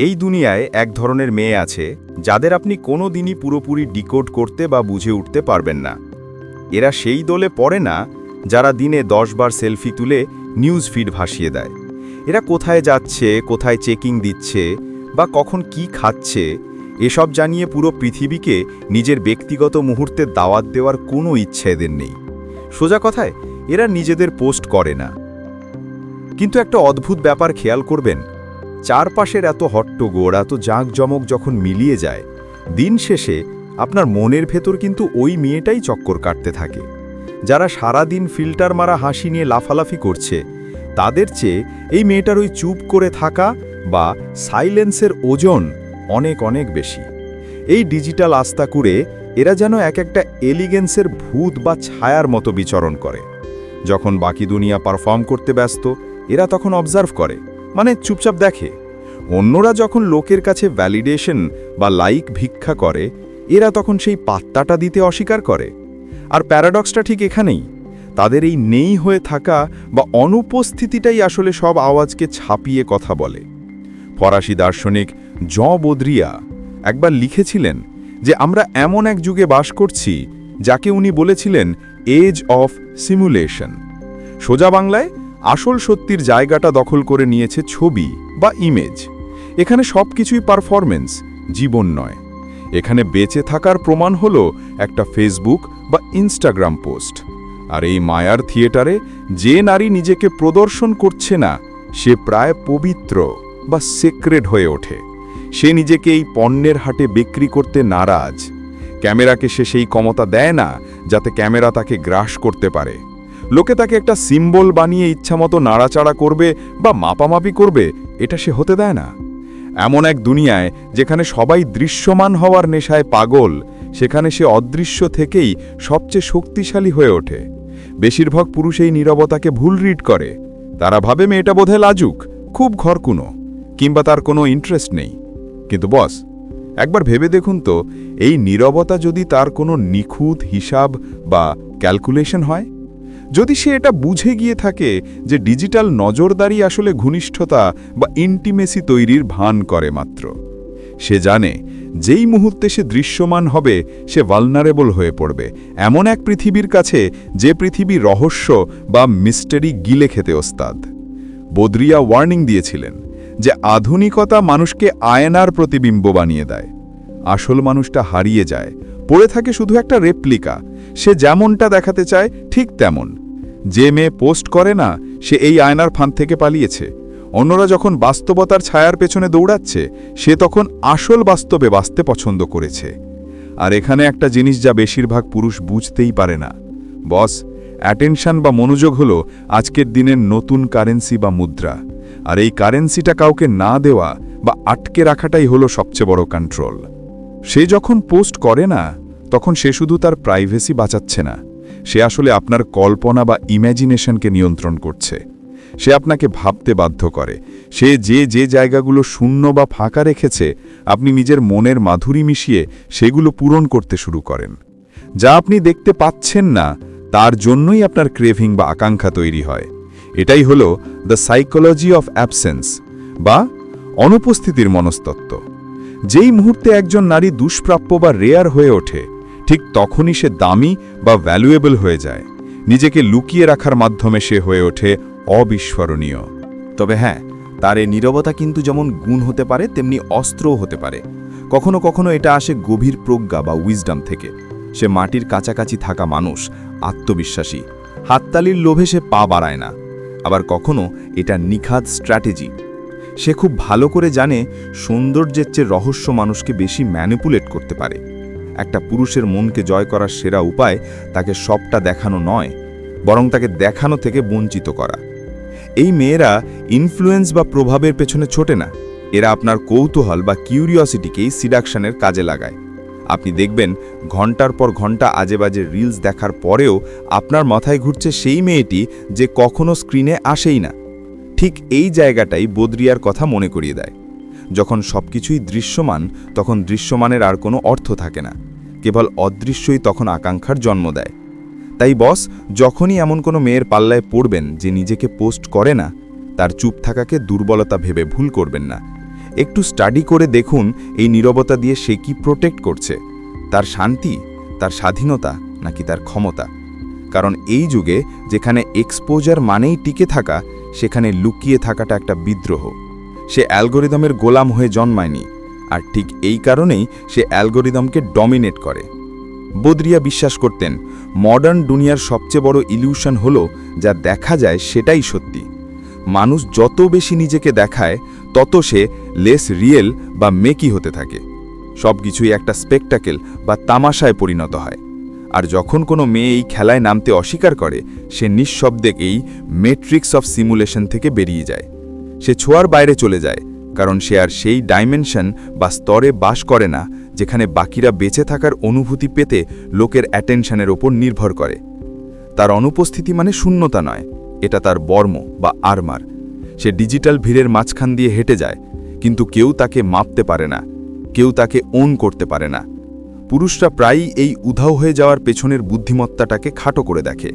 এই দুনিয়ায় এক ধরনের মেয়ে আছে, যাদের আপনি কোনো দিনই পুরোপুরি ডিকোড করতে বা বুঝে উঠতে পারবেন না। এরা সেই দলে পড়ে না, যারা দিনে দশ বার সেলফি তুলে নিউজ ফিড ভাসিয়ে দেয়। এরা কোথায় যাচ্ছে, কোথায় চেকিং দিচ্ছে, বা কখন কি খাচ্ছে, এসব জানিয়ে পুরো পৃথিবীকে নিজের ব্যক্তিগত মুহূর্তে দাওয়াত দেওয়ার কোনো ইচ্ছে এদের নেই। সোজা কথায়, এরা নিজেদের পোস্ট করে না। কিন্তু একটা অদ্ভুত ব্যাপার খেয়াল করবেন চারপাশের এত হট্টগোড়, এত জাঁকজমক যখন মিলিয়ে যায়, দিন শেষে আপনার মনের ভেতর কিন্তু ওই মেয়েটাই চক্কর কাটতে থাকে। যারা সারা দিন ফিল্টার মারা হাসি নিয়ে লাফালাফি করছে, তাদের চেয়ে এই মেয়েটার ওই চুপ করে থাকা বা সাইলেন্সের ওজন অনেক অনেক বেশি। এই ডিজিটাল আস্থা করে এরা যেন এক একটা এলিগেন্সের ভূত বা ছায়ার মতো বিচরণ করে। যখন বাকি দুনিয়া পারফর্ম করতে ব্যস্ত, এরা তখন অবজার্ভ করে। মানে চুপচাপ দেখে। অন্যরা যখন লোকের কাছে ভ্যালিডেশন বা লাইক ভিক্ষা করে, এরা তখন সেই পাত্তাটা দিতে অস্বীকার করে। আর প্যারাডক্সটা ঠিক এখানেই। তাদের এই নেই হয়ে থাকা বা অনুপস্থিতিটাই আসলে সব আওয়াজকে ছাপিয়ে কথা বলে। ফরাসি দার্শনিক জ বদ্রিয়া একবার লিখেছিলেন যে, আমরা এমন এক যুগে বাস করছি যাকে উনি বলেছিলেন এজ অফ সিমুলেশন সোজা বাংলায় আসল সত্যির জায়গাটা দখল করে নিয়েছে ছবি বা ইমেজ এখানে সব কিছুই পারফরমেন্স জীবন নয়। এখানে বেঁচে থাকার প্রমাণ হল একটা ফেসবুক বা ইনস্টাগ্রাম পোস্ট আর এই মায়ার থিয়েটারে যে নারী নিজেকে প্রদর্শন করছে না, সে প্রায় পবিত্র বা সেক্রেড হয়ে ওঠে। সে নিজেকে এই পণ্যের হাটে বিক্রি করতে নারাজ। ক্যামেরাকে সে সেই ক্ষমতা দেয় না, যাতে ক্যামেরা তাকে গ্রাস করতে পারে। লোকে তাকে একটা সিম্বল বানিয়ে ইচ্ছামতো নাড়াচাড়া করবে বা মাপামাপি করবে, এটা সে হতে দেয় না। এমন এক দুনিয়ায় যেখানে সবাই দৃশ্যমান হওয়ার নেশায় পাগল, সেখানে সে অদৃশ্য থেকেই সবচেয়ে শক্তিশালী হয়ে ওঠে। বেশিরভাগ পুরুষ এই নীরবতাকে ভুল রিড করে। তারা ভাবে মেয়েটা বোধহয় লাজুক, খুব ঘরকুনো, কিংবা তার কোনো ইন্টারেস্ট নেই। কিন্তু বস একবার ভেবে দেখুন তো, এই নীরবতা যদি তার কোনো নিখুঁত হিসাব বা ক্যালকুলেশন হয়? যদি সে এটা বুঝে গিয়ে থাকে যে ডিজিটাল নজরদারি আসলে ঘনিষ্ঠতা বা ইন্টিমেসি তৈরির ভান করে মাত্র। সে জানে, যেই মুহূর্তে সে দৃশ্যমান হবে, সে ভালনারেবল হয়ে পড়বে। এমন এক পৃথিবীর কাছে, যে পৃথিবী রহস্য বা মিস্টারি গিলে খেতে ওস্তাদ। বদ্রিয়া ওয়ার্নিং দিয়েছিলেন যে আধুনিকতা মানুষকে আয়নার প্রতিবিম্ব বানিয়ে দেয়। আসল মানুষটা হারিয়ে যায়। পড়ে থাকে শুধু একটা রেপ্লিকা সে যেমনটা দেখাতে চায়, ঠিক তেমন। যে মেয়ে পোস্ট করে না, সে এই আয়নার ফাঁদ থেকে পালিয়েছে। অন্যরা যখন বাস্তবতার ছায়ার পেছনে দৌড়াচ্ছে, সে তখন আসল বাস্তবে বাঁচতে পছন্দ করেছে। আর এখানে একটা জিনিস যা বেশিরভাগ পুরুষ বুঝতেই পারে না। বস, অ্যাটেনশন বা মনোযোগ হলো আজকের দিনের নতুন কারেন্সি বা মুদ্রা। আর এই কারেন্সিটা কাউকে না দেওয়া বা আটকে রাখাটাই হলো সবচেয়ে বড় কন্ট্রোল সে যখন পোস্ট করে না তখন সে শুধু তার প্রাইভেসি বাঁচাচ্ছে না, সে আসলে আপনার কল্পনা বা ইম্যাজিনেশনকে নিয়ন্ত্রণ করছে। সে আপনাকে ভাবতে বাধ্য করে। সে যে যে জায়গাগুলো শূন্য বা ফাঁকা রেখেছে, আপনি নিজের মনের মাধুরী মিশিয়ে সেগুলো পূরণ করতে শুরু করেন। যা আপনি দেখতে পাচ্ছেন না, তার জন্যই আপনার ক্রেভিং বা আকাঙ্ক্ষা তৈরি হয়। এটাই হলো দ্য সাইকোলজি অফ অ্যাবসেন্স বা অনুপস্থিতির মনস্তত্ত্ব। যেই মুহূর্তে একজন নারী দুষ্প্রাপ্য বা রেয়ার হয়ে ওঠে ঠিক তখনই সে দামি বা ভ্যালুয়েবল হয়ে যায়। নিজেকে লুকিয়ে রাখার মাধ্যমে সে হয়ে ওঠে অবিস্মরণীয়। তবে হ্যাঁ তার এই নীরবতা কিন্তু যেমন গুণ হতে পারে, তেমনি অস্ত্রও হতে পারে। কখনো কখনো এটা আসে গভীর প্রজ্ঞা বা উইজডাম থেকে। সে মাটির কাছাকাছি থাকা মানুষ, আত্মবিশ্বাসী। হাততালির লোভে সে পা বাড়ায় না। আবার কখনো এটা নিখাদ স্ট্র্যাটেজি সে খুব ভালো করে জানে সৌন্দর্যের চেয়ে রহস্য মানুষকে বেশি ম্যানিপুলেট করতে পারে। একটা পুরুষের মনকে জয় করার সেরা উপায় তাকে সবটা দেখানো নয়, বরং তাকে দেখানো থেকে বঞ্চিত করা। এই মেয়েরা ইনফ্লুয়েন্স বা প্রভাবের পেছনে ছোটে না। এরা আপনার কৌতূহল বা কিউরিওসিটিকেই সিডাকশনের কাজে লাগায়। আপনি দেখবেন, ঘণ্টার পর ঘণ্টা আজে বাজে রিলস দেখার পরেও আপনার মাথায় ঘুরছে সেই মেয়েটি যে কখনো স্ক্রিনে আসেই না। ঠিক এই জায়গাটাই বদ্রিয়ার কথা মনে করিয়ে দেয়। যখন সবকিছুই দৃশ্যমান, তখন দৃশ্যমানের আর কোনো অর্থ থাকে না। কেবল অদৃশ্যই তখন আকাঙ্ক্ষার জন্ম দেয়। তাই বস, যখনই এমন কোনো মেয়ের পাল্লায় পড়বেন যে নিজেকে পোস্ট করে না, তার চুপ থাকাকে দুর্বলতা ভেবে ভুল করবেন না। একটু স্টাডি করে দেখুন এই নীরবতা দিয়ে সে কি প্রোটেক্ট করছে। তার শান্তি, তার স্বাধীনতা নাকি তার ক্ষমতা? কারণ এই যুগে যেখানে এক্সপোজার মানেই টিকে থাকা, সেখানে লুকিয়ে থাকাটা একটা বিদ্রোহ। সে অ্যালগোরিদমের গোলাম হয়ে জন্মায়নি। আর ঠিক এই কারণেই সে অ্যালগোরিদমকে ডমিনেট করে। বদরিয়া বিশ্বাস করতেন, মডার্ন দুনিয়ার সবচেয়ে বড় ইলিউশন হলো যা দেখা যায় সেটাই সত্যি। মানুষ যত বেশি নিজেকে দেখায়, তত সে লেস রিয়েল বা মেকি হতে থাকে। সব কিছুই একটা স্পেকটাকেল বা তামাশায় পরিণত হয়। আর যখন কোনো মেয়ে এই খেলায় নামতে অস্বীকার করে, সে নিঃশব্দে এই মেট্রিক্স অফ সিমুলেশন থেকে বেরিয়ে যায়। সে ছোঁয়ার বাইরে চলে যায় কারণ সে আর সেই ডাইমেনশন বা স্তরে বাস করে না, যেখানে বাকিরা বেঁচে থাকার অনুভূতি পেতে লোকের অ্যাটেনশনের ওপর নির্ভর করে। তার অনুপস্থিতি মানে শূন্যতা নয়, এটা তার বর্ম বা আরমার সে ডিজিটাল ভিড়ের মাঝখান দিয়ে হেঁটে যায়, কিন্তু কেউ তাকে মাপতে পারে না, কেউ তাকে ওন করতে পারে না। পুরুষরা প্রায়ই এই উধাও হয়ে যাওয়ার পেছনের বুদ্ধিমত্তাটাকে খাটো করে দেখে।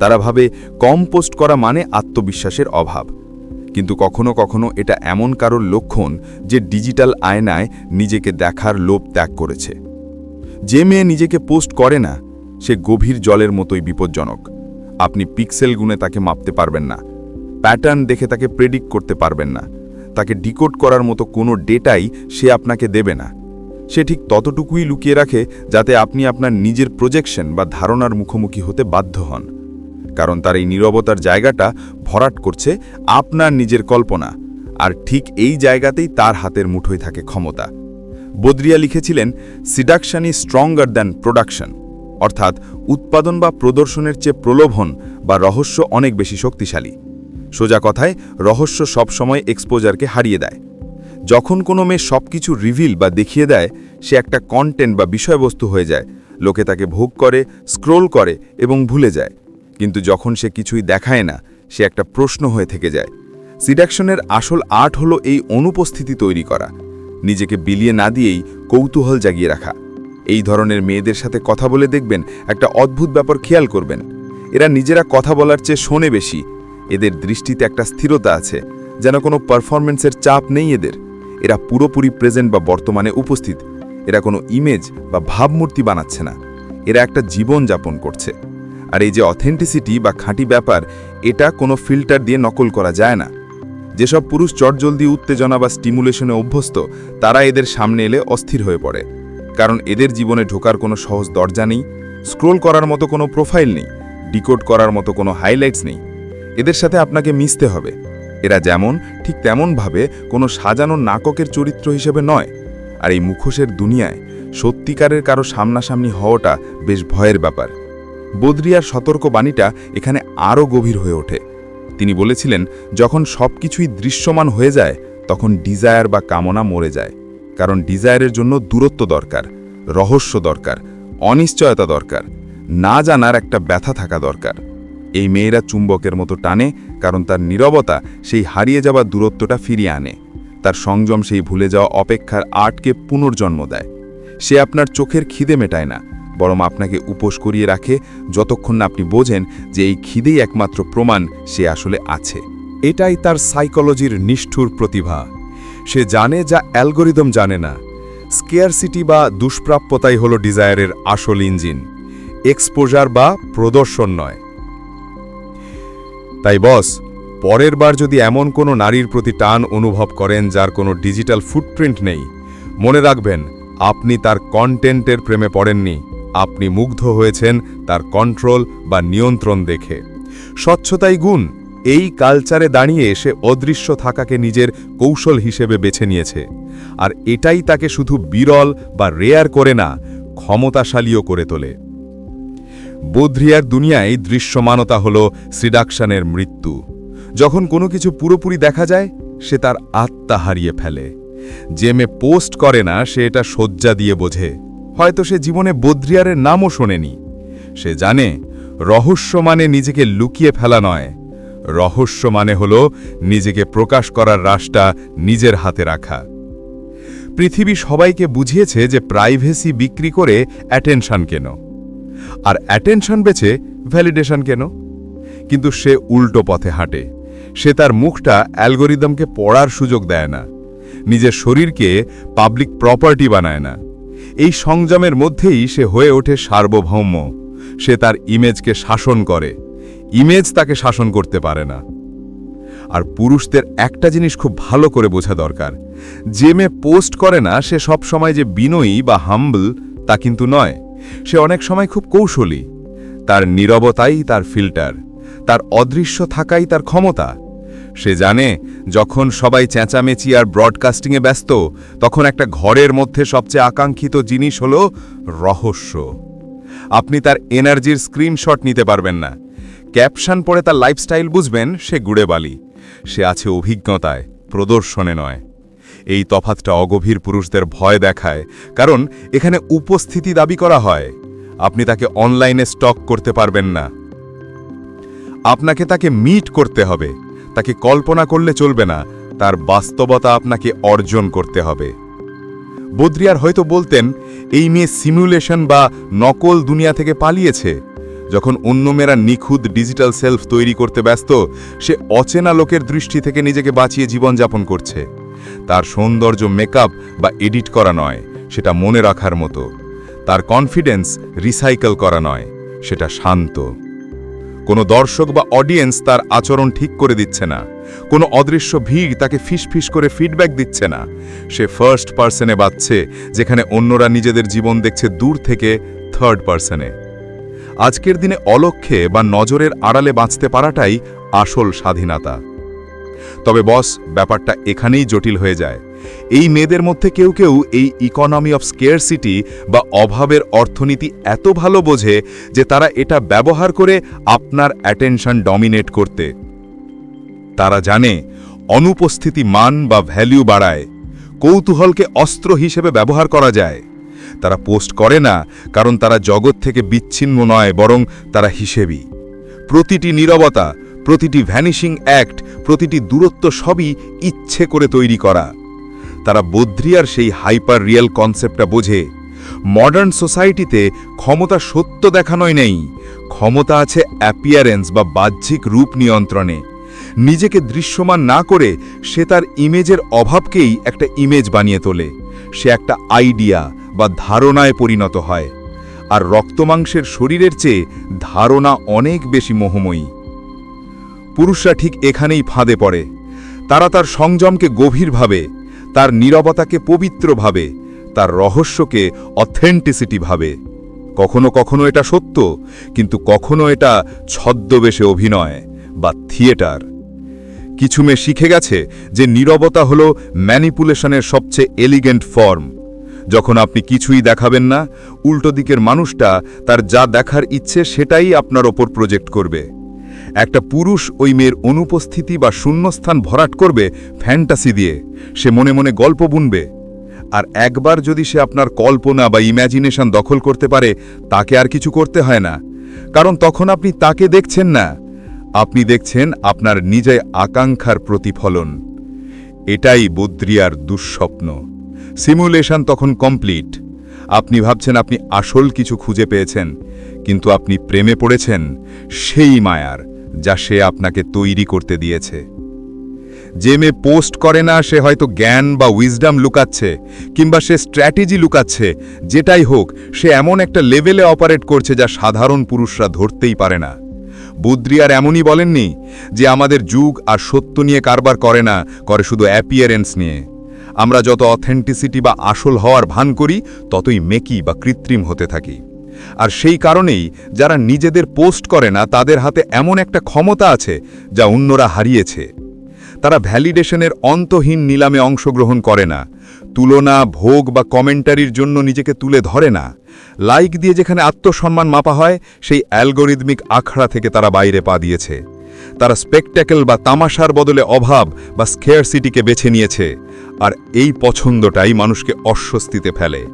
তারা ভাবে, কম পোস্ট করা মানে আত্মবিশ্বাসের অভাব। কিন্তু কখনো কখনো এটা এমন কারোর লক্ষণ যে ডিজিটাল আয়নায় নিজেকে দেখার লোভ ত্যাগ করেছে। যে মেয়ে নিজেকে পোস্ট করে না, সে গভীর জলের মতোই বিপজ্জনক। আপনি পিক্সেল গুণে তাকে মাপতে পারবেন না, প্যাটার্ন দেখে তাকে প্রেডিক্ট করতে পারবেন না, তাকে ডিকোড করার মতো কোনো ডেটাই সে আপনাকে দেবে না। সে ঠিক ততটুকুই লুকিয়ে রাখে যাতে আপনি আপনার নিজের প্রজেকশন বা ধারণার মুখোমুখি হতে বাধ্য হন। কারণ তার এই নীরবতার জায়গাটা ভরাট করছে আপনার নিজের কল্পনা। আর ঠিক এই জায়গাতেই তার হাতের মুঠোয় থাকে ক্ষমতা। বদ্রিয়া লিখেছিলেন, seduction is stronger than production. অর্থাৎ উৎপাদন বা প্রদর্শনের চেয়ে প্রলোভন বা রহস্য অনেক বেশি শক্তিশালী। সোজা কথায়, রহস্য সবসময় এক্সপোজারকে হারিয়ে দেয়। যখন কোনো মেয়ে সব কিছু রিভিল বা দেখিয়ে দেয়, সে একটা কন্টেন্ট বা বিষয়বস্তু হয়ে যায়। লোকে তাকে ভোগ করে স্ক্রোল করে এবং ভুলে যায়। কিন্তু যখন সে কিছুই দেখায় না, সে একটা প্রশ্ন হয়ে থেকে যায়। সিডাকশনের আসল আর্ট হলো এই অনুপস্থিতি তৈরি করা। নিজেকে বিলিয়ে না দিয়েই কৌতূহল জাগিয়ে রাখা। এই ধরনের মেয়েদের সাথে কথা বলে দেখবেন, একটা অদ্ভুত ব্যাপার খেয়াল করবেন। এরা নিজেরা কথা বলার চেয়ে শোনে বেশি। এদের দৃষ্টিতে একটা স্থিরতা আছে, যেন কোনো পারফরমেন্সের চাপ নেই এদের। এরা পুরোপুরি প্রেজেন্ট বা বর্তমানে উপস্থিত। এরা কোনো ইমেজ বা ভাবমূর্তি বানাচ্ছে না। এরা একটা জীবন যাপন করছে। আর এই যে অথেন্টিসিটি বা খাঁটি ব্যাপার, এটা কোনো ফিল্টার দিয়ে নকল করা যায় না। যেসব পুরুষ চটজলদি উত্তেজনা বা স্টিমুলেশনে অভ্যস্ত, তারা এদের সামনে এলে অস্থির হয়ে পড়ে। কারণ এদের জীবনে ঢোকার কোনো সহজ দরজা নেই স্ক্রোল করার মতো কোনো প্রোফাইল নেই ডিকোড করার মতো কোনো হাইলাইটস নেই। এদের সাথে আপনাকে মিশতে হবে। এরা যেমন, ঠিক তেমনভাবে কোনো সাজানো নাটকের চরিত্র হিসেবে নয়। আর এই মুখোশের দুনিয়ায় সত্যিকারের কারও সামনাসামনি হওয়াটা বেশ ভয়ের ব্যাপার। বদ্রিয়ার সতর্ক বাণীটা এখানে আরও গভীর হয়ে ওঠে। তিনি বলেছিলেন, যখন সব কিছুই দৃশ্যমান হয়ে যায়, তখন ডিজায়ার বা কামনা মরে যায়, কারণ ডিজায়ারের জন্য দূরত্ব দরকার, রহস্য দরকার, অনিশ্চয়তা দরকার, না জানার একটা ব্যথা থাকা দরকার। এই মেয়েরা চুম্বকের মতো টানে, কারণ তার নীরবতা সেই হারিয়ে যাওয়া দূরত্বটা ফিরিয়ে আনে। তার সংযম সেই ভুলে যাওয়া অপেক্ষার আর্টকে পুনর্জন্ম দেয়। সে আপনার চোখের খিদে মেটায় না বরং আপনাকে উপোস করিয়ে রাখে যতক্ষণ না আপনি বোঝেন যে এই খিদেই একমাত্র প্রমাণ সে আসলে আছে। এটাই তার সাইকোলজির নিষ্ঠুর প্রতিভা। সে জানে যা অ্যালগোরিদম জানে না। স্কেয়ারসিটি বা দুষ্প্রাপ্যতাই হল ডিজায়ারের আসল ইঞ্জিন। এক্সপোজার বা প্রদর্শন নয়। তাই বস, পরের বার যদি এমন কোনো নারীর প্রতি টান অনুভব করেন যার কোনো ডিজিটাল ফুটপ্রিন্ট নেই, মনে রাখবেন, আপনি তার কন্টেন্টের প্রেমে পড়েননি। আপনি মুগ্ধ হয়েছেন তার কন্ট্রোল বা নিয়ন্ত্রণ দেখে। স্বচ্ছতাই গুণ, এই কালচারে দাঁড়িয়ে এসে অদৃশ্য থাকাকে নিজের কৌশল হিসেবে বেছে নিয়েছে। আর এটাই তাকে শুধু বিরল বা রেয়ার করে না, ক্ষমতাশালীও করে তোলে। বদ্রিয়ার দুনিয়ায় দৃশ্যমানতা হল সিডাকশনের মৃত্যু। যখন কোনো কিছু পুরোপুরি দেখা যায়, সে তার আত্মা হারিয়ে ফেলে। যে মেয়ে পোস্ট করে না, সে এটা শয্যা দিয়ে বোঝে। হয়তো সে জীবনে বদ্রিয়ারের নামও শোনেনি। সে জানে, রহস্য মানে নিজেকে লুকিয়ে ফেলা নয়। রহস্য মানে হল নিজেকে প্রকাশ করার রাশটা নিজের হাতে রাখা। পৃথিবী সবাইকে বুঝিয়েছে যে প্রাইভেসি বিক্রি করে অ্যাটেনশন কেন। আর অ্যাটেনশন বেছে ভ্যালিডেশন কেন? কিন্তু সে উল্টো পথে হাঁটে। সে তার মুখটা অ্যালগোরিদমকে পড়ার সুযোগ দেয় না। নিজের শরীরকে পাবলিক প্রপার্টি বানায় না। এই সংযমের মধ্যেই সে হয়ে ওঠে সার্বভৌম। সে তার ইমেজকে শাসন করে। ইমেজ তাকে শাসন করতে পারে না। আর পুরুষদের একটা জিনিস খুব ভালো করে বোঝা দরকার। যে মেয়ে পোস্ট করে না, সে সব সময় যে বিনয়ী বা হাম্বল, তা কিন্তু নয়। সে অনেক সময় খুব কৌশলী। তার নীরবতাই তার ফিল্টার। তার অদৃশ্য থাকাই তার ক্ষমতা। সে জানে, যখন সবাই চেঁচামেচি আর ব্রডকাস্টিংয়ে ব্যস্ত, তখন একটা ঘরের মধ্যে সবচেয়ে আকাঙ্ক্ষিত জিনিস হল রহস্য। আপনি তার এনার্জির স্ক্রিনশট নিতে পারবেন না। ক্যাপশন পড়ে তার লাইফস্টাইল বুঝবেন, সে গুড়ে বালি সে আছে অভিজ্ঞতায়, প্রদর্শনে নয়। এই তফাতটা অগভীর পুরুষদের ভয় দেখায়, কারণ এখানে উপস্থিতি দাবি করা হয়। আপনি তাকে অনলাইনে স্টক করতে পারবেন না। আপনাকে তাকে মিট করতে হবে। তাকে কল্পনা করলে চলবে না, তার বাস্তবতা আপনাকে অর্জন করতে হবে। বদ্রিয়ার হয়তো বলতেন, এই মেয়ে সিমুলেশন বা নকল দুনিয়া থেকে পালিয়েছে। যখন অন্য মেয়েরা নিখুঁত ডিজিটাল সেলফ তৈরি করতে ব্যস্ত, সে অচেনা লোকের দৃষ্টি থেকে নিজেকে বাঁচিয়ে জীবনযাপন করছে। তার সৌন্দর্য মেকআপ বা এডিট করা নয়, সেটা মনে রাখার মতো। তার কনফিডেন্স রিসাইকেল করা নয়, সেটা শান্ত। কোনো দর্শক বা অডিয়েন্স তার আচরণ ঠিক করে দিচ্ছে না। কোনো অদৃশ্য ভিড় তাকে ফিসফিস করে ফিডব্যাক দিচ্ছে না। সে ফার্স্ট পার্সনে বাঁচছে, যেখানে অন্যরা নিজেদের জীবন দেখছে দূর থেকে থার্ড পার্সনে আজকের দিনে অলক্ষ্যে বা নজরের আড়ালে বাঁচতে পারাটাই আসল স্বাধীনতা। তবে বস ব্যাপারটা এখানেই জটিল হয়ে যায়। এই মেয়েদের মধ্যে কেউ কেউ এই ইকোনমি অফ স্কেয়ারসিটি বা অভাবের অর্থনীতি এত ভালো বোঝে যে তারা এটা ব্যবহার করে আপনার অ্যাটেনশন ডমিনেট করতে। তারা জানে অনুপস্থিতি মান বা ভ্যালু বাড়ায়, কৌতূহলকে অস্ত্র হিসেবে ব্যবহার করা যায়। তারা পোস্ট করে না কারণ তারা জগৎ থেকে বিচ্ছিন্ন নয়, বরং তারা হিসেবই প্রতিটি নীরবতা, প্রতিটি ভ্যানিশিং অ্যাক্ট প্রতিটি দূরত্ব সবই ইচ্ছে করে তৈরি করা। তারা বদ্রিয়ার সেই হাইপার রিয়েল কনসেপ্টটা বোঝে। মডার্ন সোসাইটিতে ক্ষমতা সত্য দেখানোই নেই। ক্ষমতা আছে অ্যাপিয়ারেন্স বা বাহ্যিক রূপ নিয়ন্ত্রণে। নিজেকে দৃশ্যমান না করে সে তার ইমেজের অভাবকেই একটা ইমেজ বানিয়ে তোলে। সে একটা আইডিয়া বা ধারণায় পরিণত হয়। আর রক্তমাংসের শরীরের চেয়ে ধারণা অনেক বেশি মোহময়ী। পুরুষরা ঠিক এখানেই ফাঁদে পড়ে। তারা তার সংযমকে গভীরভাবে তার নীরবতাকে পবিত্রভাবে, তার রহস্যকে অথেন্টিসিটি ভাবে। কখনো কখনো এটা সত্য, কিন্তু কখনো এটা ছদ্মবেশে অভিনয় বা থিয়েটার। কিছু মেয়ে শিখে গেছে যে নীরবতা হল ম্যানিপুলেশনের সবচেয়ে এলিগেন্ট ফর্ম যখন আপনি কিছুই দেখাবেন না, উল্টো দিকের মানুষটা তার যা দেখার ইচ্ছে সেটাই আপনার ওপর প্রজেক্ট করবে। একটা পুরুষ ওই মেয়ের অনুপস্থিতি বা শূন্যস্থান ভরাট করবে ফ্যান্টাসি দিয়ে। সে মনে মনে গল্প বুনবে। আর একবার যদি সে আপনার কল্পনা বা ইম্যাজিনেশন দখল করতে পারে, তাকে আর কিছু করতে হয় না। কারণ তখন আপনি তাকে দেখছেন না। আপনি দেখছেন আপনার নিজের আকাঙ্ক্ষার প্রতিফলন। এটাই বদ্রিয়ার দুঃস্বপ্ন। সিমুলেশন তখন কমপ্লিট। আপনি ভাবছেন আপনি আসল কিছু খুঁজে পেয়েছেন, কিন্তু আপনি প্রেমে পড়েছেন সেই মায়ার। যা সে আপনাকে তৈরি করতে দিয়েছে। যে মেয়ে পোস্ট করে না, সে হয়তো জ্ঞান বা উইজডাম লুকাচ্ছে, কিংবা সে স্ট্র্যাটেজি লুকাচ্ছে, যেটাই হোক, সে এমন একটা লেভেলে অপারেট করছে যা সাধারণ পুরুষরা ধরতেই পারে না। বুদ্রিয়ার এমনই বলেননি যে আমাদের যুগ আর সত্য নিয়ে কারবার করে না, করে শুধু অ্যাপিয়ারেন্স নিয়ে। আমরা যত অথেন্টিসিটি বা আসল হওয়ার ভান করি, ততই মেকি বা কৃত্রিম হতে থাকি। আর সেই কারণেই যারা নিজেদের পোস্ট করে না, তাদের হাতে এমন একটা ক্ষমতা আছে যা অন্যরা হারিয়েছে। তারা ভ্যালিডেশনের অন্তহীন নিলামে অংশগ্রহণ করে না। তুলনা, ভোগ বা কমেন্টারির জন্য নিজেকে তুলে ধরে না। লাইক দিয়ে যেখানে আত্মসম্মান মাপা হয়, সেই অ্যালগোরিদমিক আখড়া থেকে তারা বাইরে পা দিয়েছে। তারা স্পেকট্যাকেল বা তামাশার বদলে অভাব বা স্কেয়ার সিটিকে বেছে নিয়েছে। আর এই পছন্দটাই মানুষকে অস্বস্তিতে ফেলে।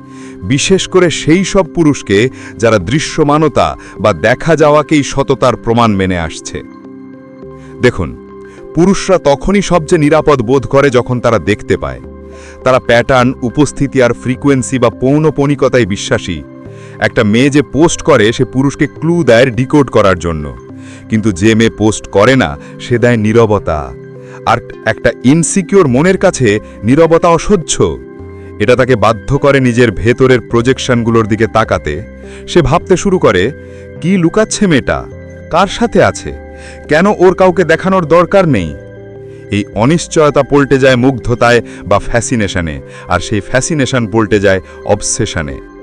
বিশেষ করে সেই সব পুরুষকে যারা দৃশ্যমানতা বা দেখা যাওয়াকেই সততার প্রমাণ মেনে আসছে। দেখুন, পুরুষরা তখনই সবচেয়ে নিরাপদ বোধ করে যখন তারা দেখতে পায়। তারা প্যাটার্ন উপস্থিতি আর ফ্রিকোয়েন্সি বা পৌনপণিকতায় বিশ্বাসী। একটা মেয়ে যে পোস্ট করে, সে পুরুষকে ক্লু দেয় ডিকোড করার জন্য। কিন্তু যে মেয়ে পোস্ট করে না, সে দেয় নীরবতা। আর একটা ইনসিকিওর মনের কাছে নীরবতা অসহ্য। এটা তাকে বাধ্য করে নিজের ভেতরের প্রজেকশনগুলোর দিকে তাকাতে। সে ভাবতে শুরু করে, কি লুকাচ্ছে মেয়েটা? কার সাথে আছে? কেন ওর কাউকে দেখানোর দরকার নেই? এই অনিশ্চয়তা পল্টে যায় মুগ্ধতায় বা ফ্যাসিনেশনে আর সেই ফ্যাসিনেশন পল্টে যায় অবসেশনে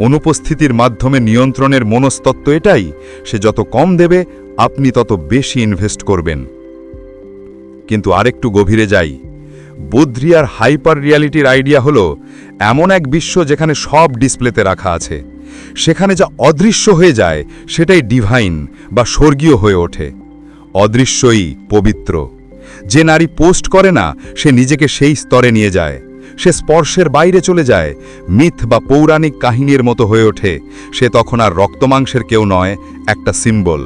অনুপস্থিতির মাধ্যমে নিয়ন্ত্রণের মনস্তত্ত্ব এটাই, সে যত কম দেবে, আপনি তত বেশি ইনভেস্ট করবেন। কিন্তু আরেকটু গভীরে যাই। বদ্রিয়ার হাইপার রিয়ালিটির আইডিয়া হলো, এমন এক বিশ্ব যেখানে সব ডিসপ্লেতে রাখা আছে। সেখানে যা অদৃশ্য হয়ে যায়, সেটাই ডিভাইন বা স্বর্গীয় হয়ে ওঠে। অদৃশ্যই পবিত্র। যে নারী পোস্ট করে না, সে নিজেকে সেই স্তরে নিয়ে যায়। সে স্পর্শের বাইরে চলে যায়, মিথ বা পৌরাণিক কাহিনীর মতো হয়ে ওঠে। সে তখন আর রক্তমাংসের কেউ নয়, একটা সিম্বল।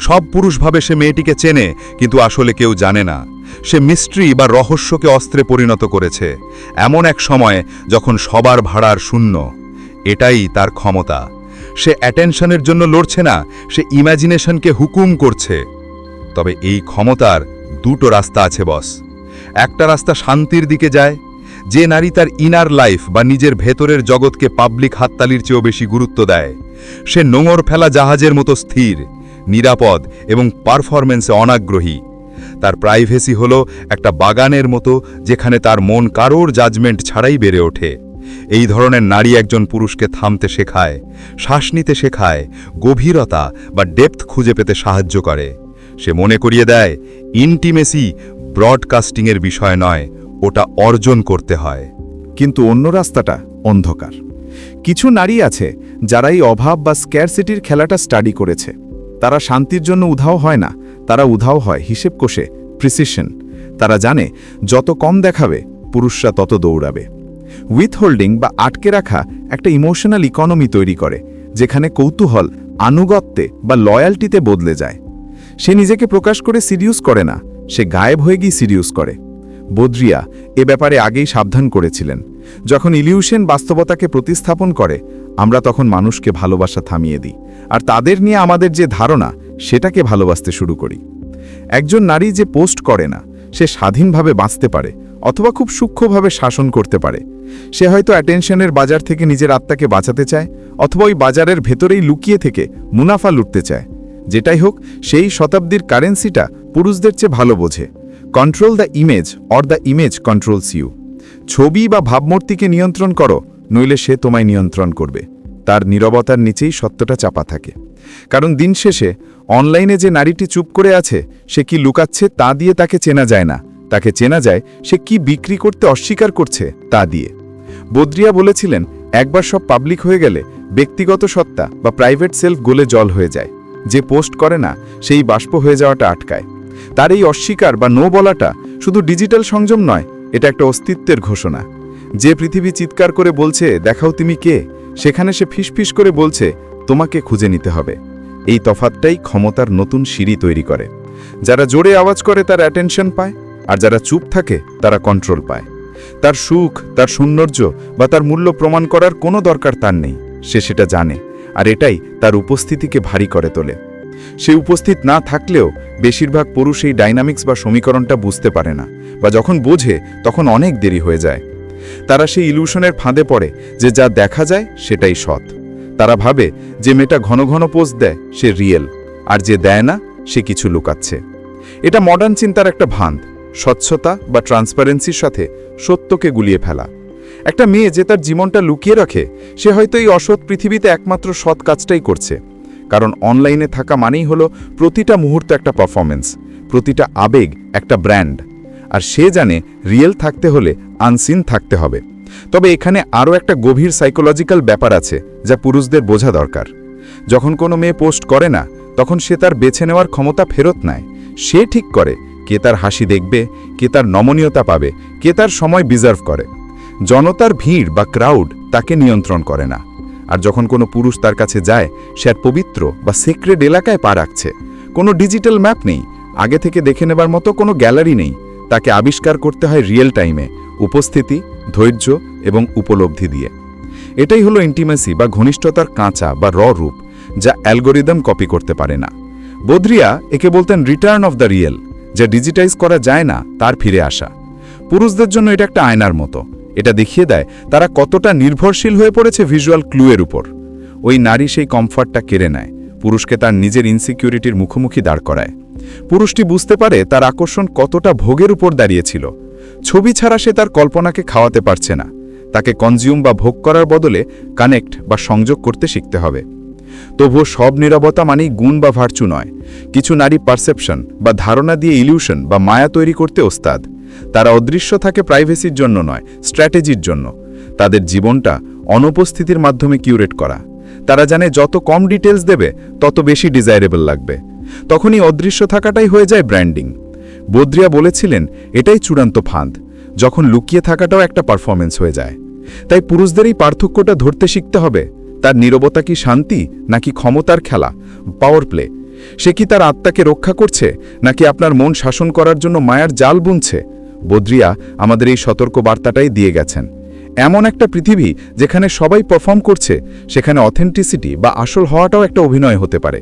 সব পুরুষভাবে সে মেয়েটিকে চেনে, কিন্তু আসলে কেউ জানে না। সে মিস্ট্রি বা রহস্যকে অস্ত্রে পরিণত করেছে, এমন এক সময় যখন সবার ভাড়ার শূন্য। এটাই তার ক্ষমতা। সে অ্যাটেনশনের জন্য লড়ছে না, সে ইমাজিনেশনকে হুকুম করছে। তবে এই ক্ষমতার দুটো রাস্তা আছে, বস। একটা রাস্তা শান্তির দিকে যায় যে নারী তার ইনার লাইফ বা নিজের ভেতরের জগৎকে পাবলিক হাততালির চেয়েও বেশি গুরুত্ব দেয়। সে নোঙর ফেলা জাহাজের মতো স্থির, নিরাপদ এবং পারফরমেন্সে অনাগ্রহী। তার প্রাইভেসি হল একটা বাগানের মতো যেখানে তার মন কারোর জাজমেন্ট ছাড়াই বেড়ে ওঠে। এই ধরনের নারী একজন পুরুষকে থামতে শেখায়, শ্বাস নিতে শেখায়, গভীরতা বা ডেপথ খুঁজে পেতে সাহায্য করে। সে মনে করিয়ে দেয় ইন্টিমেসি ব্রডকাস্টিংয়ের বিষয় নয় ওটা অর্জন করতে হয়। কিন্তু অন্য রাস্তাটা অন্ধকার। কিছু নারী আছে যারা এই অভাব বা স্ক্যারসিটির খেলাটা স্টাডি করেছে। তারা শান্তির জন্য উধাও হয় না, তারা উধাও হয় হিসেব কোষে প্রিসিশন তারা জানে যত কম দেখাবে, পুরুষরা তত দৌড়াবে। উইথহোল্ডিং বা আটকে রাখা একটা ইমোশনাল ইকোনমি তৈরি করে, যেখানে কৌতূহল, আনুগত্যে বা লয়ালটিতে বদলে যায়। সে নিজেকে প্রকাশ করে সিরিয়াস করে না, সে গায়েব হয়ে গিয়ে সিরিয়াস করে। বদ্রিয়া এ ব্যাপারে আগেই সাবধান করেছিলেন। যখন ইলিউশন বাস্তবতাকে প্রতিস্থাপন করে, আমরা তখন মানুষকে ভালোবাসা থামিয়ে দিই, আর তাদের নিয়ে আমাদের যে ধারণা, সেটাকে ভালোবাসতে শুরু করি। একজন নারী যে পোস্ট করে না, সে স্বাধীনভাবে বাঁচতে পারে, অথবা খুব সূক্ষ্মভাবে শাসন করতে পারে। সে হয়তো অ্যাটেনশনের বাজার থেকে নিজের আত্মাকে বাঁচাতে চায়, অথবা ওই বাজারের ভেতরেই লুকিয়ে থেকে মুনাফা লুটতে চায়। যেটাই হোক, সেই শতাব্দীর কারেন্সিটা পুরুষদের চেয়ে ভালো বোঝে। Control the image or the image controls you ছবি বা ভাবমূর্তিকে নিয়ন্ত্রণ করো, নইলে সে তোমায় নিয়ন্ত্রণ করবে। তার নীরবতার নিচেই সত্যটা চাপা থাকে। কারণ দিন শেষে অনলাইনে যে নারীটি চুপ করে আছে, সে কি লুকাচ্ছে তা দিয়ে তাকে চেনা যায় না। তাকে চেনা যায় সে কি বিক্রি করতে অস্বীকার করছে তা দিয়ে। বদ্রিয়া বলেছিলেন, একবার সব পাবলিক হয়ে গেলে ব্যক্তিগত সত্তা বা প্রাইভেট সেলফ গোলে জল হয়ে যায়। যে পোস্ট করে না, সেই বাষ্প হয়ে যাওয়াটা আটকায়। তার এই অস্বীকার বা নো বলাটা শুধু ডিজিটাল সংযম নয়, এটা একটা অস্তিত্বের ঘোষণা। যে পৃথিবী চিৎকার করে বলছে, দেখাও তুমি কে? সেখানে সে ফিসফিস করে বলছে, তোমাকে খুঁজে নিতে হবে। এই তফাতটাই ক্ষমতার নতুন সিঁড়ি তৈরি করে। যারা জোরে আওয়াজ করে, তার অ্যাটেনশন পায়, আর যারা চুপ থাকে, তারা কন্ট্রোল পায়। তার সুখ, তার সৌন্দর্য বা তার মূল্য প্রমাণ করার কোনো দরকার তার নেই। সে সেটা জানে, আর এটাই তার উপস্থিতিকে ভারী করে তোলে। সে উপস্থিত না থাকলেও বেশিরভাগ পুরুষ এই ডাইনামিক্স বা সমীকরণটা বুঝতে পারে না বা যখন বোঝে, তখন অনেক দেরি হয়ে যায়। তারা সেই ইলুশনের ফাঁদে পড়ে যে যা দেখা যায় সেটাই সৎ। তারা ভাবে যে মেয়েটা ঘন ঘন পোস্ট দেয়, সে রিয়েল, আর যে দেয় না, সে কিছু লুকাচ্ছে। এটা মডার্ন চিন্তার একটা ভান্দ স্বচ্ছতা বা ট্রান্সপারেন্সির সাথে সত্যকে গুলিয়ে ফেলা। একটা মেয়ে যে তার জীবনটা লুকিয়ে রাখে, সে হয়তো এই অসৎ পৃথিবীতে একমাত্র সৎ কাজটাই করছে। কারণ অনলাইনে থাকা মানেই হলো প্রতিটা মুহূর্ত একটা পারফরমেন্স প্রতিটা আবেগ, একটা ব্র্যান্ড আর সে জানে রিয়েল থাকতে হলে আনসিন থাকতে হবে। তবে এখানে আরও একটা গভীর সাইকোলজিক্যাল ব্যাপার আছে, যা পুরুষদের বোঝা দরকার। যখন কোনো মেয়ে পোস্ট করে না, তখন সে তার বেছে নেওয়ার ক্ষমতা ফেরত নেয়। সে ঠিক করে কে তার হাসি দেখবে, কে তার নমনীয়তা পাবে, কে তার সময় ডিজার্ভ করে। জনতার ভিড় বা ক্রাউড তাকে নিয়ন্ত্রণ করে না। আর যখন কোনো পুরুষ তার কাছে যায়, সে আর পবিত্র বা সিক্রেট এলাকায় পা রাখছে। কোনো ডিজিটাল ম্যাপ নেই। আগে থেকে দেখে নেবার মতো কোনো গ্যালারি নেই। তাকে আবিষ্কার করতে হয় রিয়েল টাইমে উপস্থিতি, ধৈর্য এবং উপলব্ধি দিয়ে। এটাই হলো ইন্টিমেসি বা ঘনিষ্ঠতার কাঁচা বা র রূপ, যা অ্যালগোরিদম কপি করতে পারে না। বদ্রিয়া একে বলতেন রিটার্ন অফ দ্য রিয়েল যা ডিজিটাইজ করা যায় না, তার ফিরে আসা। পুরুষদের জন্য এটা একটা আয়নার মতো। এটা দেখিয়ে দেয় তারা কতটা নির্ভরশীল হয়ে পড়েছে ভিজুয়াল ক্লুয়ের উপর। ওই নারী সেই কমফর্টটা কেড়ে নেয়, পুরুষকে তার নিজের ইনসিকিউরিটির মুখোমুখি দাঁড় করায়। পুরুষটি বুঝতে পারে তার আকর্ষণ কতটা ভোগের উপর দাঁড়িয়েছিল। ছবি ছাড়া সে তার কল্পনাকে খাওয়াতে পারছে না। তাকে কনজিউম বা ভোগ করার বদলে কানেক্ট বা সংযোগ করতে শিখতে হবে। তবুও সব নিরবতা মানেই গুণ বা ভার্চু নয়। কিছু নারী পারসেপশন বা ধারণা দিয়ে ইলিউশন বা মায়া তৈরি করতে ওস্তাদ। তারা অদৃশ্য থাকে প্রাইভেসির জন্য নয় স্ট্র্যাটেজির জন্য। তাদের জীবনটা অনুপস্থিতির মাধ্যমে কিউরেট করা। তারা জানে যত কম ডিটেলস দেবে, তত বেশি ডিজাইরেবল লাগবে। তখনই অদৃশ্য থাকাটাই হয়ে যায় ব্র্যান্ডিং বদ্রিয়া বলেছিলেন, এটাই চূড়ান্ত ফাঁদ। যখন লুকিয়ে থাকাটাও একটা পারফরমেন্স হয়ে যায়। তাই পুরুষদের এই পার্থক্যটা ধরতে শিখতে হবে। তার নীরবতা কি শান্তি, নাকি ক্ষমতার খেলা পাওয়ার প্লে সে কি তার আত্মাকে রক্ষা করছে, নাকি আপনার মন শাসন করার জন্য মায়ার জাল বুনছে? বদ্রিয়া আমাদের এই সতর্ক বার্তাটাই দিয়ে গেছেন। এমন একটা পৃথিবী যেখানে সবাই পারফর্ম করছে, সেখানে অথেন্টিসিটি বা আসল হওয়াটাও একটা অভিনয় হতে পারে।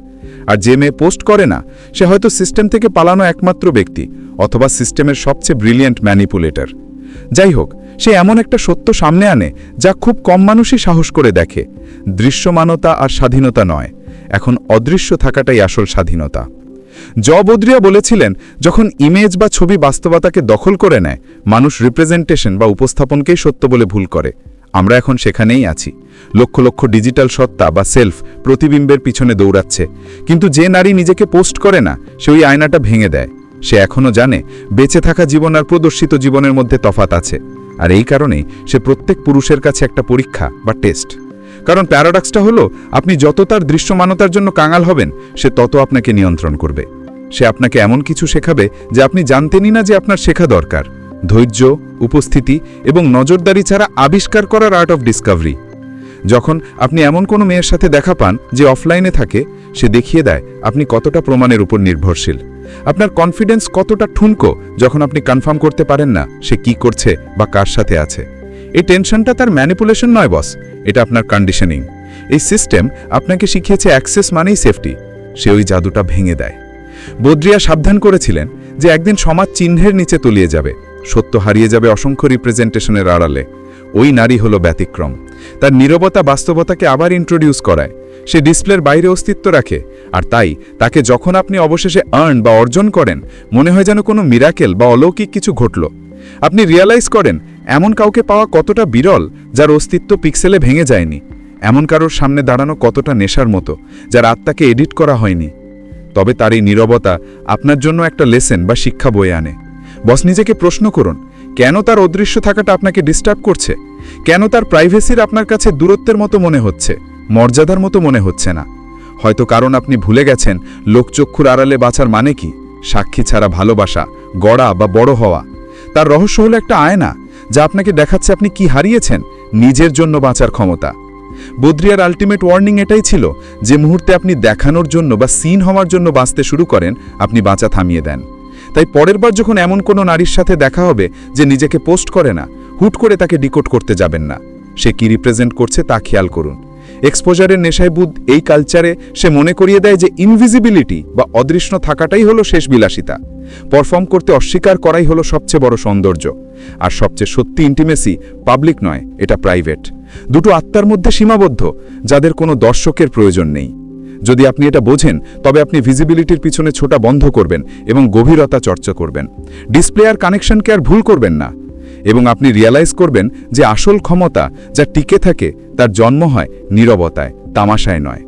আর যে মেয়ে পোস্ট করে না, সে হয়তো সিস্টেম থেকে পালানো একমাত্র ব্যক্তি, অথবা সিস্টেমের সবচেয়ে ব্রিলিয়েন্ট ম্যানিপুলেটর যাই হোক, সে এমন একটা সত্য সামনে আনে, যা খুব কম মানুষই সাহস করে দেখে। দৃশ্যমানতা আর স্বাধীনতা নয়, এখন অদৃশ্য থাকাটাই আসল স্বাধীনতা। জ বদ্রিয়া বলেছিলেন, যখন ইমেজ বা ছবি বাস্তবতাকে দখল করে নেয়, মানুষ রিপ্রেজেন্টেশন বা উপস্থাপনকেই সত্য বলে ভুল করে। আমরা এখন সেখানেই আছি। লক্ষ লক্ষ ডিজিটাল সত্তা বা সেলফ প্রতিবিম্বের পিছনে দৌড়াচ্ছে। কিন্তু যে নারী নিজেকে পোস্ট করে না, সে ওই আয়নাটা ভেঙে দেয়। সে এখনও জানে, বেঁচে থাকা জীবন আর প্রদর্শিত জীবনের মধ্যে তফাত আছে। আর এই কারণেই সে প্রত্যেক পুরুষের কাছে একটা পরীক্ষা বা টেস্ট কারণ প্যারাডক্সটা হলো, আপনি যত তার দৃশ্যমানতার জন্য কাঙাল হবেন, সে তত আপনাকে নিয়ন্ত্রণ করবে। সে আপনাকে এমন কিছু শেখাবে যে আপনি জানতেনই না যে আপনার শেখা দরকার। ধৈর্য, উপস্থিতি এবং নজরদারি ছাড়া আবিষ্কার করার আর্ট অফ ডিসকভারি। যখন আপনি এমন কোনো মেয়ের সাথে দেখা পান যে অফলাইনে থাকে, সে দেখিয়ে দেয়, আপনি কতটা প্রমাণের উপর নির্ভরশীল। আপনার কনফিডেন্স কতটা ঠুনকো যখন আপনি কনফার্ম করতে পারেন না, সে কি করছে বা কার সাথে আছে। এই টেনশনটা তার ম্যানিপুলেশন নয় বস এটা আপনার কন্ডিশনিং এই সিস্টেম আপনাকে শিখিয়েছে অ্যাক্সেস মানেই সেফটি সে ওই জাদুটা ভেঙে দেয়। বদ্রিয়া সাবধান করেছিলেন যে একদিন সমাজ চিহ্নের নিচে তলিয়ে যাবে। সত্য হারিয়ে যাবে অসংখ্য রিপ্রেজেন্টেশনের আড়ালে। ওই নারী হলো ব্যতিক্রম। তার নীরবতা বাস্তবতাকে আবার ইন্ট্রোডিউস করায়। সে ডিসপ্লের বাইরে অস্তিত্ব রাখে। আর তাই তাকে যখন আপনি অবশেষে আর্ন বা অর্জন করেন, মনে হয় যেন কোনো মিরাকেল বা অলৌকিক কিছু ঘটল। আপনি রিয়ালাইজ করেন, এমন কাউকে পাওয়া কতটা বিরল, যার অস্তিত্ব পিক্সেলে ভেঙে যায়নি। এমন কারোর সামনে দাঁড়ানো কতটা নেশার মতো, যার আত্মাকে এডিট করা হয়নি। তবে তার এই নীরবতা আপনার জন্য একটা লেসেন বা শিক্ষা বয়ে আনে। বস, নিজেকে প্রশ্ন করুন, কেন তার অদৃশ্য থাকাটা আপনাকে ডিস্টার্ব করছে? কেন তার প্রাইভেসির আপনার কাছে দূরত্বের মতো মনে হচ্ছে, মর্যাদার মতো মনে হচ্ছে না? হয়তো কারণ আপনি ভুলে গেছেন, লোকচক্ষুর আড়ালে বাঁচার মানে কি? সাক্ষী ছাড়া ভালোবাসা, গড়া বা বড় হওয়া। তার রহস্য হলো একটা আয়না, যা আপনাকে দেখাচ্ছে আপনি কি হারিয়েছেন, নিজের জন্য বাঁচার ক্ষমতা। বদ্রিয়ার আলটিমেট ওয়ার্নিং এটাই ছিল যে মুহূর্তে আপনি দেখানোর জন্য বা সিন হওয়ার জন্য বাঁচতে শুরু করেন, আপনি বাঁচা থামিয়ে দেন। তাই পরের বার যখন এমন কোনো নারীর সাথে দেখা হবে যে নিজেকে পোস্ট করে না, হুট করে তাকে ডিকোড করতে যাবেন না। সে কি রিপ্রেজেন্ট করছে তা খেয়াল করুন। এক্সপোজারের নেশায় বুধ এই কালচারে সে মনে করিয়ে দেয় যে ইনভিজিবিলিটি বা অদৃশ্য থাকাটাই হলো শেষ বিলাসিতা। পারফর্ম করতে অস্বীকার করাই হলো সবচেয়ে বড় সৌন্দর্য। আর সবচেয়ে সত্যি ইন্টিমেসি পাবলিক নয়, এটা প্রাইভেট দুটো আত্মার মধ্যে সীমাবদ্ধ, যাদের কোনো দর্শকের প্রয়োজন নেই। যদি আপনি এটা বোঝেন, তবে আপনি ভিজিবিলিটির পিছনে ছোটা বন্ধ করবেন এবং গভীরতা চর্চা করবেন। ডিসপ্লে আর কানেকশনকে আর ভুল করবেন না। এবং আপনি রিয়ালাইজ করবেন যে আসল ক্ষমতা যা টিকে থাকে তার জন্ম হয় নীরবতায়, তামাশায় নয়।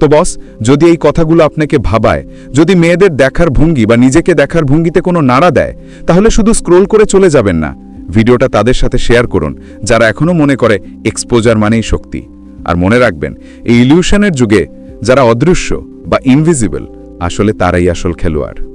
তো বস যদি এই কথাগুলো আপনাকে ভাবায়, যদি মেয়েদের দেখার ভঙ্গি বা নিজেকে দেখার ভঙ্গিতে কোনো নাড়া দেয়, তাহলে শুধু স্ক্রোল করে চলে যাবেন না। ভিডিওটা তাদের সাথে শেয়ার করুন, যারা এখনও মনে করে এক্সপোজার মানেই শক্তি। আর মনে রাখবেন, এই ইলিউশনের যুগে যারা অদৃশ্য বা ইনভিজিবল আসলে তারাই আসল খেলোয়াড়।